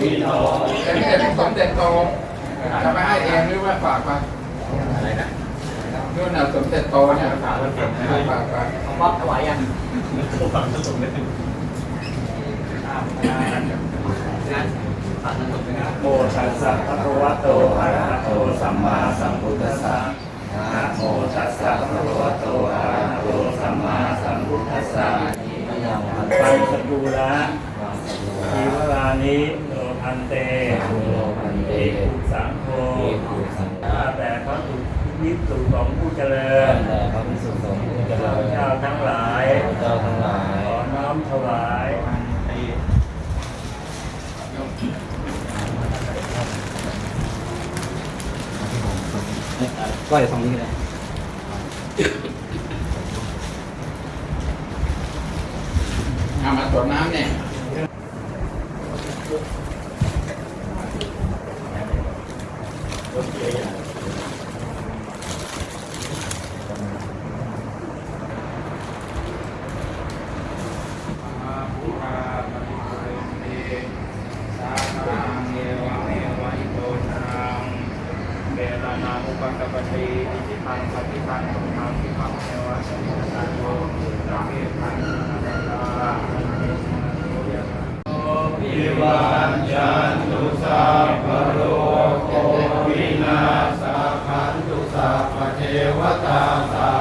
ปีทองแต่นี่แต่กสมเด็จโตจะไปให้เองหรือว่าฝากมาอะไรนะนู่นน่สมเด็จโตเนี่ยฝากมาของพ่อถวายยังฝากสมเด็จโมชัสสะภะคะวะโตอะระหะโตสัมมาสัมพุทธัสสะนะโมชัสสะภะคะวะโตอะระหะโตสัมมาสัมพุทธัสสะปังสกุละทีเวลานิโพันเตภิกขุสังโฆข้าแต่พระสุนิสุของผู้เจริญแต่พระพิสุสงฆ์ผู้เจริข้าพญเจ้าทั้งหลายเจ้าทั้งหลาย ขอน้อมถวายก็อย่าตรงนี้เลยเอามาตรวจน้ำเนี่ย เวลานาอุปฏิอิทิพังปฏิพังตุมังพิพังเทว สัพเทวตาสั